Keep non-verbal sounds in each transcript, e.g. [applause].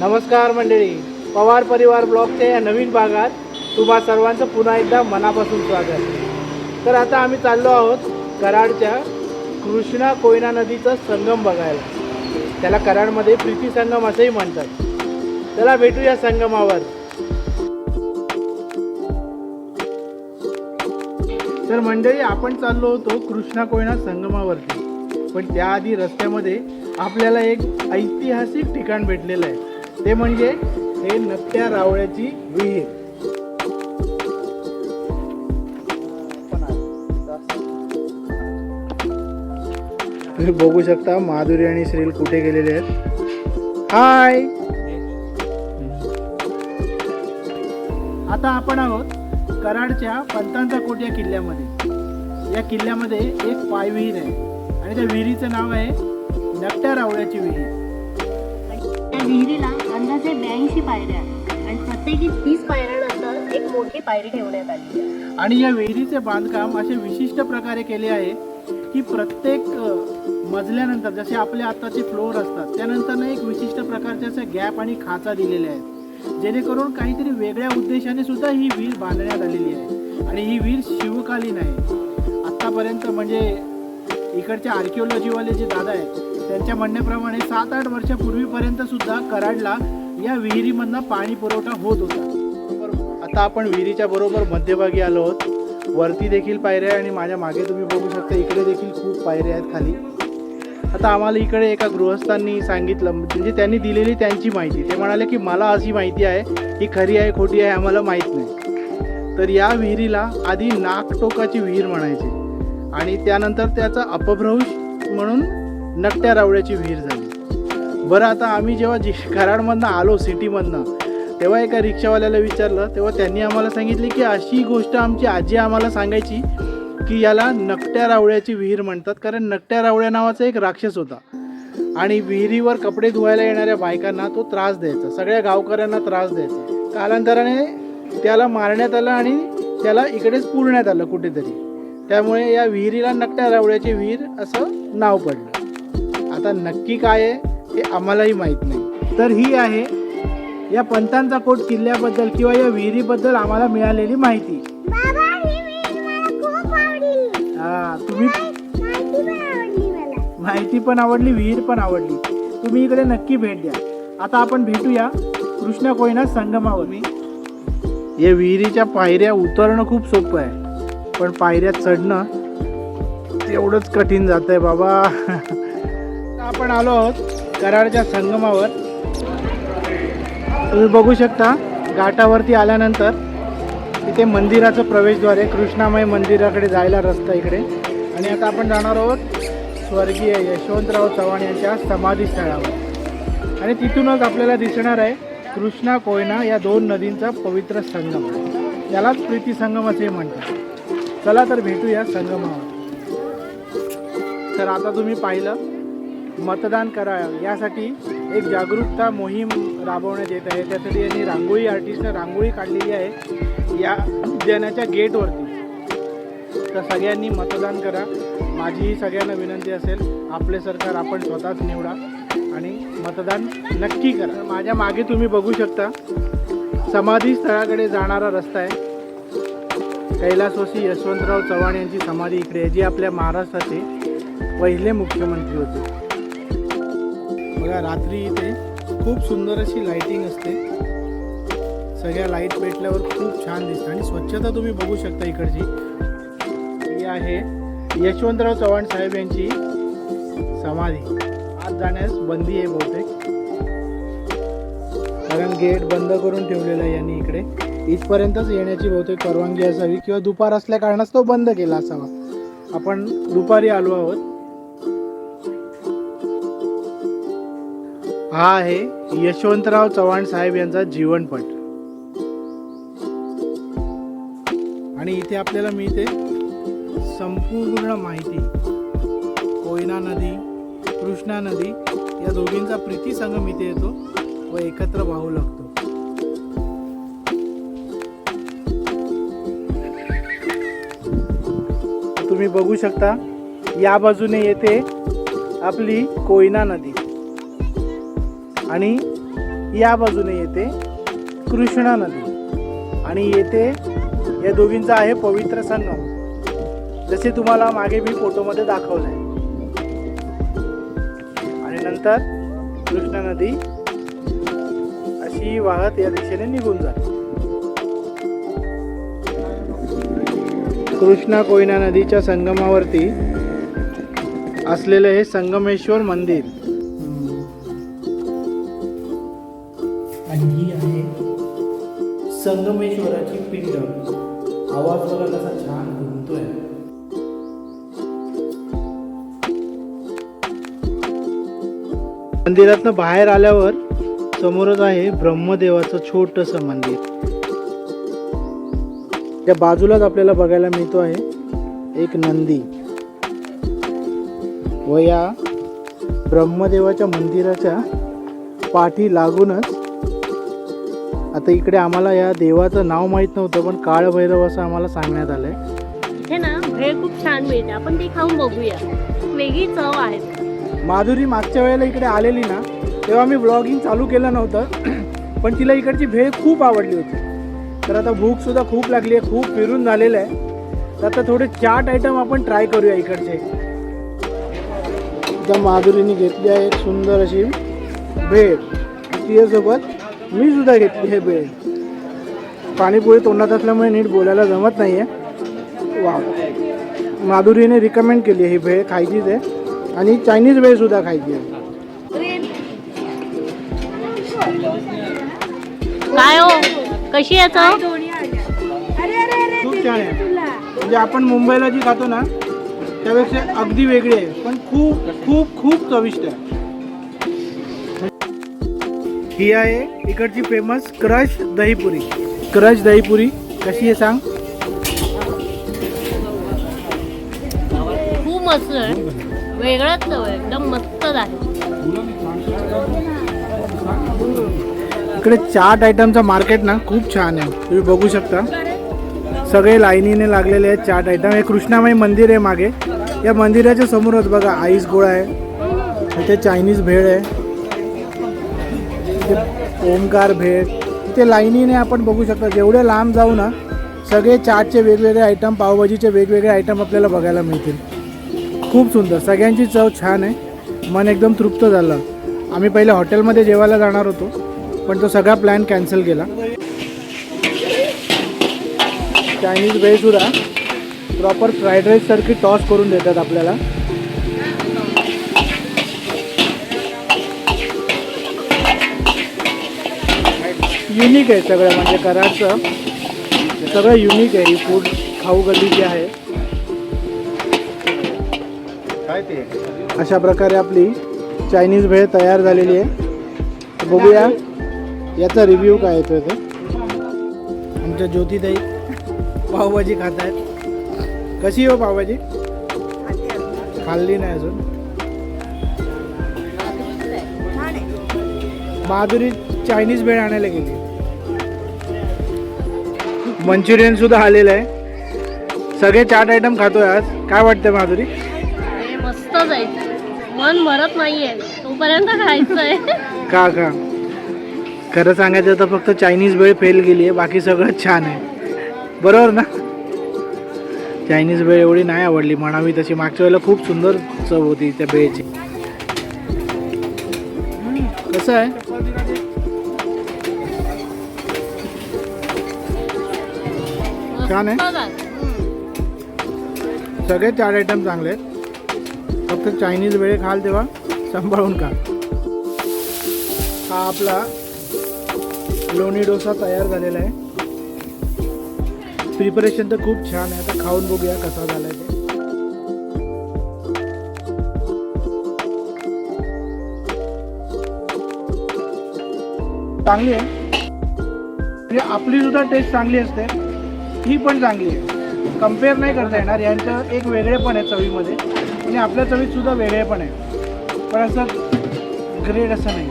नमस्कार मंडळी. पवार परिवार ब्लॉगच्या या नवीन भागात तुम्हा सर्वांचं पुन्हा एकदा मनापासून स्वागत. तर आता आम्ही चाललो आहोत कराडच्या कृष्णा कोयना नदीचा संगम बघायला. त्याला कराडमध्ये प्रीती संगम असंही म्हणतात. चला भेटू या संगमावर. तर मंडळी आपण चाललो होतो कृष्णा कोयना संगमावरती. पण त्याआधी रस्त्यामध्ये आपल्याला एक ऐतिहासिक ठिकाण भेटलेलं आहे. ते म्हणजे हे नकट्या रावळ्याची विहीर. तुम्ही बघू शकता माधुरी आणि श्रील कुठे गेलेले आहेत. हाय! आता आपण आहोत कराडच्या पंतांचा कोट या किल्ल्यामध्ये. या किल्ल्यामध्ये एक पायविहीर आहे आणि त्या विहिरीचं नाव आहे नकट्या रावळ्याची विहीर. त्या विहिरीला अंदाजे ब्याऐंशी पायऱ्या आणि प्रत्येकी तीस पायऱ्यानंतर एक मोठी पायरी ठेवण्यात आली आहे. आणि या विहिरीचे बांधकाम असे विशिष्ट प्रकारे केले आहे की प्रत्येक मजल्यानंतर जसे आपले आत्ताचे फ्लोअर असतात त्यानंतर एक विशिष्ट प्रकारचे असे गॅप आणि खाचा दिलेले आहेत. जेणेकरून काहीतरी वेगळ्या उद्देशाने सुद्धा ही विहीर बांधण्यात आलेली आहे. आणि ही विहीर शिवकालीन आहे. आत्तापर्यंत म्हणजे इकडच्या आर्किओलॉजीवाले जे दादा आहेत त्यांच्या म्हणण्याप्रमाणे सात आठ वर्षापूर्वीपर्यंत सुद्धा कराडला या विहिरीमधनं पाणी पुरवठा होत होता. बरोबर आता आपण विहिरीच्या बरोबर मध्यभागी आलो आहोत. वरती देखील पायऱ्या आहे आणि माझ्या मागे तुम्ही बघू शकता इकडे देखील खूप पायऱ्या आहेत खाली. आता आम्हाला इकडे एका गृहस्थांनी सांगितलं म्हणजे त्यांनी दिलेली त्यांची माहिती. ते म्हणाले की मला अशी माहिती आहे ही खरी आहे खोटी आहे आम्हाला माहीत नाही. तर या विहिरीला आधी नागटोकाची विहीर म्हणायची. आणि त्यानंतर त्याचा अपभ्रंश म्हणून नकट्या रावड्याची विहीर झाली. बरं आता आम्ही जेव्हा जी कराडमधनं आलो सिटीमधनं तेव्हा एका रिक्षावाल्याला विचारलं तेव्हा त्यांनी आम्हाला सांगितले की अशी गोष्ट आमची आजी आम्हाला सांगायची की याला नकट्या रावळ्याची विहीर म्हणतात कारण नकट्या रावळ्या नावाचा एक राक्षस होता. आणि विहिरीवर कपडे धुवायला येणाऱ्या बायकांना तो त्रास द्यायचा सगळ्या गावकऱ्यांना त्रास द्यायचा. कालांतराने त्याला मारण्यात आलं आणि त्याला इकडेच पुरण्यात आलं कुठेतरी. त्यामुळे या विहिरीला नकट्या रावळ्याची विहीर असं नाव पडलं. आता नक्की काय आहे? हे आम्हालाही माहीत नाही. तर ही आहे या पंतांचा कोट किल्ल्याबद्दल किंवा या विहिरीबद्दल आम्हाला मिळालेली माहिती. हा तुम्ही माहिती पण आवडली विहीर पण आवडली. तुम्ही इकडे नक्की भेट द्या. आता आपण भेटूया कृष्णा कोयना संगमावर. मी या विहिरीच्या पायऱ्या उतरणं खूप सोपं आहे. पण पायऱ्या चढणं तेवढंच कठीण जात आहे बाबा. [laughs] आपण आलो आहोत कराडच्या संगमावर. तुम्ही बघू शकता घाटावरती आल्यानंतर इथे मंदिराचं प्रवेशद्वार आहे. कृष्णामय मंदिराकडे जायला रस्ता इकडे. आणि आता आपण जाणार आहोत स्वर्गीय यशवंतराव चव्हाण यांच्या समाधीस्थळावर. आणि तिथूनच आपल्याला दिसणार आहे कृष्णा कोयना या दोन नदींचा पवित्र संगम. यालाच प्रीती संगम असे म्हणतात. चला तर भेटूया संगमावर. तर आता तुम्ही पाहिलं मतदान करा यासाठी एक जागरूकता मोहीम राबवण्यात येत आहे. त्यासाठी यांनी रांगोळी आर्टिस्टनं रांगोळी काढलेली आहे. या उद्यानाच्या गेटवरती तर सगळ्यांनी मतदान करा. माझीही सगळ्यांना विनंती असेल. आपले सरकार आपण स्वतःच निवडा आणि मतदान नक्की करा. माझ्या मागे तुम्ही बघू शकता समाधी स्थळाकडे जाणारा रस्ता आहे. कैलासवासी यशवंतराव चव्हाण यांची समाधी इकडे आहे जी आपल्या महाराष्ट्राचे पहिले मुख्यमंत्री होते. बघा रात्री इथे खूप सुंदर अशी लाइटिंग असते. सगळ्या लाइट पेटल्यावर खूप छान दिसतं. आणि स्वच्छता तुम्ही बघू शकता इकडची. ही आहे यशवंतराव चव्हाण साहेब यांची समाधी. आत जाण्यास बंदी आहे बहुतेक. कारण गेट बंद करून ठेवलेलं आहे यांनी इकडे. इथपर्यंतच येण्याची बहुतेक परवानगी असावी किंवा दुपार असल्या कारणास्तव बंद केला असावा. आपण दुपारी आलो आहोत. हा आहे यशवंतराव चव्हाण साहेब यांचा जीवनपट. आणि इथे आपल्याला मिळते संपूर्ण माहिती. कोयना नदी कृष्णा नदी या दोघींचा प्रीती संगम इथे येतो व एकत्र वाहू लागतो. तुम्ही बघू शकता या बाजूने येते आपली कोयना नदी. आणि या बाजूने येते कृष्णा नदी. आणि येथे या दोघींचा आहे पवित्र संगम. जसे तुम्हाला मागे मी फोटोमध्ये दाखवलं आहे आणि नंतर कृष्णा नदी अशी वाहत या दिशेने निघून जाते. कृष्णा कोयना नदीच्या संगमावरती असलेलं हे संगमेश्वर मंदिर. संगमेश्वराची पिंड आवाज बघा कसा छान घुमतोय. मंदिरातनं बाहेर आल्यावर समोरच आहे ब्रह्मदेवाचं छोटस मंदिर. त्या बाजूलाच आपल्याला बघायला मिळतो आहे एक नंदी. व या ब्रह्मदेवाच्या मंदिराच्या पाठी लागूनच आता इकडे आम्हाला या देवाचं नाव माहीत नव्हतं पण काळभैरव असं आम्हाला सांगण्यात आलंय. इथे ना भेळ खूप छान मिळते. आपण ती खाऊन बघूया. वेगळी चव आहे. माधुरी मागच्या वेळेला इकडे आलेली ना तेव्हा मी ब्लॉगिंग चालू केलं नव्हतं [clears throat] पण तिला इकडची भेळ खूप आवडली होती. तर आता भूक सुद्धा खूप लागली आहे खूप फिरून झालेलं आहे. तर आता थोडे चाट आयटम आपण ट्राय करूया इकडचे. माधुरीने घेतली आहे एक सुंदर अशी भेळ तिच्यासोबत. मी सुद्धा घेतली आहे भेळ पाणीपुरी तोंडात असल्यामुळे नीट बोलायला जमत नाही आहे वा माधुरीने रिकमेंड केली आहे ही भेळ खायचीच आहे. आणि चायनीज भेळ सुद्धा खायची आहे. काय हो? कशी आहे चव खूप छान आहे. म्हणजे आपण मुंबईला जी खातो ना त्यापेक्षा अगदी वेगळी आहे. पण खूप खूप खूप चविष्ट आहे. ही आहे इकडची famous crush dahi puri. Crush dahi puri कशी आहे सांग? खूप मस्त आहे. वेगळाच चव आहे. एकदम मस्तच आहे इकडे चाट आयटमचा मार्केट ना खूप छान आहे. तुम्ही बघू शकता. सगळे लाईनीने लागलेले आहेत चाट आयटम हे कृष्णामाई मंदिर आहे मागे. या मंदिराच्या समोरच बघा आईस गोळा आहे. इथे चायनीज भेळ आहे. तिथे ओमकार भेट तिथे लाईनीने आपण बघू शकता जेवढे लांब जाऊ ना सगळे चाटचे वेगवेगळे आयटम पावभाजीचे वेगवेगळे आयटम आपल्याला बघायला मिळतील. खूप सुंदर. सगळ्यांची चव छान आहे. मन एकदम तृप्त झालं. आम्ही पहिले हॉटेलमध्ये जेवायला जाणार होतो पण तो सगळा प्लॅन कॅन्सल केला. चायनीज सुद्धा प्रॉपर फ्राईड राईस सारखी टॉस करून देतात आपल्याला. युनिक आहे सगळं म्हणजे कराडचं. सगळं युनिक आहे. ही फूड खाऊ गल्ली जी आहे. काय ते? अशा प्रकारे आपली चायनीज भेळ तयार झालेली आहे. तर बघूया. याचा रिव्ह्यू काय येतो ते आमच्या ज्योतिताई पावभाजी खात आहेत कशी हो पावभाजी? खाल्ली नाही अजून. माधुरी चायनीज भेळ आणायला गेली. मंचुरियन सुद्धा आलेलं आहे. सगळे चाट आयटम खातोय आज. काय वाटतं माधुरी? आहे. मन भरत नाहीये. तोपर्यंत खायचंय. [laughs] का का? खरं सांगायचं तर फक्त चायनीज भेळ फेल गेली आहे. बाकी सगळं छान आहे. बरोबर ना? चायनीज भेळ एवढी नाही आवडली. म्हणावी तशी. मागच्या वेळेला खूप सुंदर चव होती त्या भेळची कसं आहे? छान आहे? सगळे चार आयटम चांगले आहेत. फक्त चायनीज वेळे खाल तेव्हा सांभाळून खा. हा आपला लोणी डोसा तयार झालेला आहे. प्रिपरेशन तर खूप छान आहे. आता खाऊन बघूया कसा झाला ते. चांगली आहे. म्हणजे आपली सुद्धा टेस्ट चांगली असते. ही पण चांगली आहे. कंपेअर नाही करता येणार. यांचं एक वेगळेपण आहे चवीमध्ये. आणि आपल्या चवीत सुद्धा वेगळेपण आहे. पण असं ग्रेड असं नाही.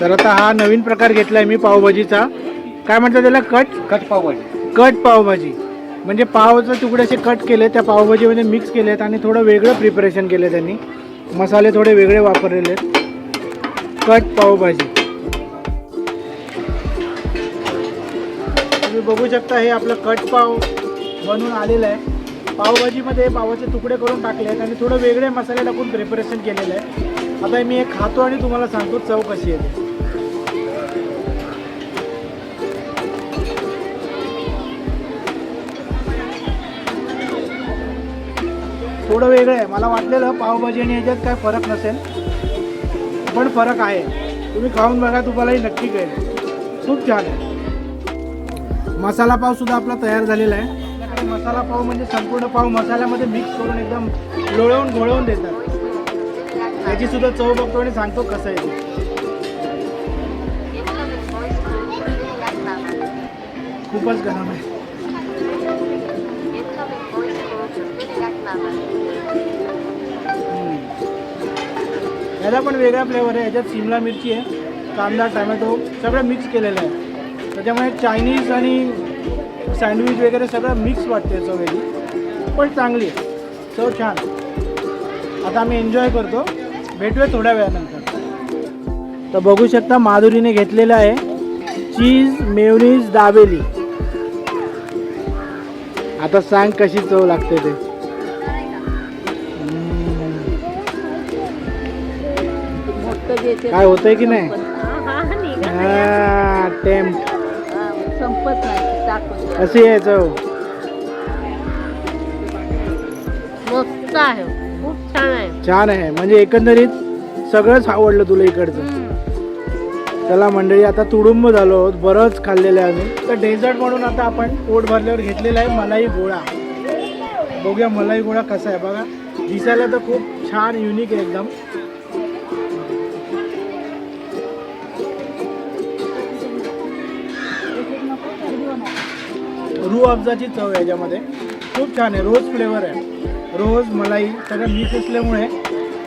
तर आता हा नवीन प्रकार घेतला आहे मी पावभाजीचा. काय म्हणतात त्याला? Cut? Cut pav bhaji. Cut pav bhaji. म्हणजे पावचे तुकडे असे कट केले त्या पावभाजीमध्ये मिक्स केले आहेत आणि थोडं वेगळं प्रिपरेशन केलं त्यांनी. मसाले थोडे वेगळे वापरलेले आहेत. कट पावभाजी. तुम्ही बघू शकता हे आपलं कट पाव बनून आलेलं आहे. पावभाजीमध्ये पावाचे तुकडे करून टाकले आहेत आणि थोडं वेगळे मसाले टाकून प्रिपरेशन केलेलं आहे. आता मी हे खातो आणि तुम्हाला सांगतो चव कशी आहे थोडं वेगळं आहे. मला वाटलेलं पावभाजी आणि याच्यात काय फरक नसेल पण फरक आहे. तुम्ही खाऊन बघा तुम्हालाही नक्की कळेल. खूप छान आहे. मसाला पाव सुद्धा आपला तयार झालेला आहे. आपल्याकडे मसाला पाव म्हणजे संपूर्ण पाव मसाल्यामध्ये मिक्स करून एकदम लोळवून घोळवून देतात. त्याची सुद्धा चव बघतो आणि सांगतो कसं आहे ते. खूपच गरम आहे. हम्म. याला पण वेगळा फ्लेवर आहे. याच्यात शिमला मिरची आहे कांदा टमॅटो सगळं मिक्स केलेलं आहे. त्याच्यामुळे चायनीज आणि सँडविच वगैरे सगळं मिक्स वाटते चव वेगळी पण चांगली आहे. चव छान. आता आम्ही एन्जॉय करतो. भेटूया थोड्या वेळानंतर. तर बघू शकता माधुरीने घेतलेलं आहे चीज मेवनीज दाबेली. आता सांग कशी चव लागते ते. काय होतंय की नाही? हा, टेम्प. कशी आहे चव. मस्त आहे. खूप छान आहे. छान आहे. म्हणजे एकंदरीत सगळंच आवडलं तुला इकडचं. चला मंडळी आता तुडुंब झालो आहोत. बरंच खाल्लेलं आहे आम्ही. तर डेझर्ट म्हणून आता आपण पोट भरल्यावर घेतलेला आहे मलाई गोळा. बघूया मलाई गोळा कसा आहे. बघा दिसायला तर खूप छान युनिक आहे एकदम. रू अफजाची चव आहे याच्यामध्ये. खूप छान आहे. रोज फ्लेवर आहे. रोज मलाई सगळं मिक्स असल्यामुळे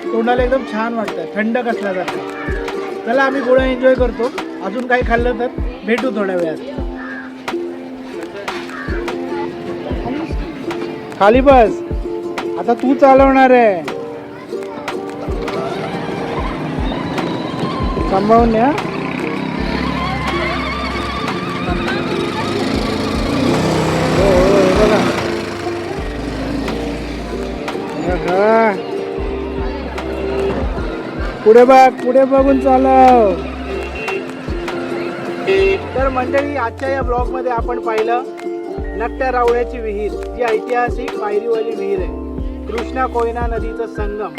तोंडाला एकदम छान वाटतं. थंड कसला जातं. चला आम्ही गोळा एन्जॉय करतो. अजून काही खाल्लं तर भेटू थोड्या वेळात. खाली बस. आता तू चालवणार आहे. सांभाळून या. पुढे बघ पुढे बघून चालव. तर मंडळी आजच्या या ब्लॉगमध्ये आपण पाहिलं नट्ट्या रावळ्याची विहीर जी ऐतिहासिक पायरीवाली विहीर आहे. कृष्णा कोयना नदीचा संगम.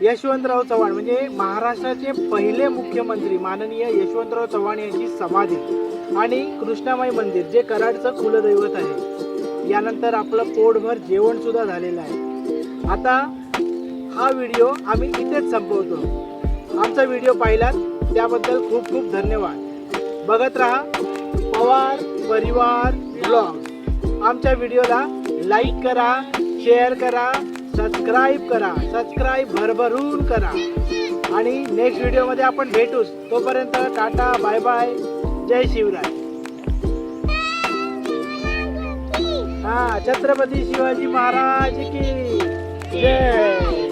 यशवंतराव चव्हाण म्हणजे महाराष्ट्राचे पहिले मुख्यमंत्री माननीय यशवंतराव चव्हाण यांची समाधी आणि कृष्णामाई मंदिर जे कराडचं कुलदैवत आहे. यानंतर आपलं पोटभर जेवण सुद्धा झालेलं आहे. आता हा व्हिडिओ आम्ही इथेच संपवतो. आमचा व्हिडिओ पाहिलात त्याबद्दल खूप खूप धन्यवाद. बघत राहा पवार परिवार ब्लॉग. आमच्या व्हिडिओला लाईक करा शेअर करा सबस्क्राईब करा सबस्क्राईब भरभरून करा. आणि नेक्स्ट व्हिडिओमध्ये आपण भेटूच. तोपर्यंत टाटा बाय बाय. जय शिवराय. हा छत्रपती शिवाजी महाराज की जय.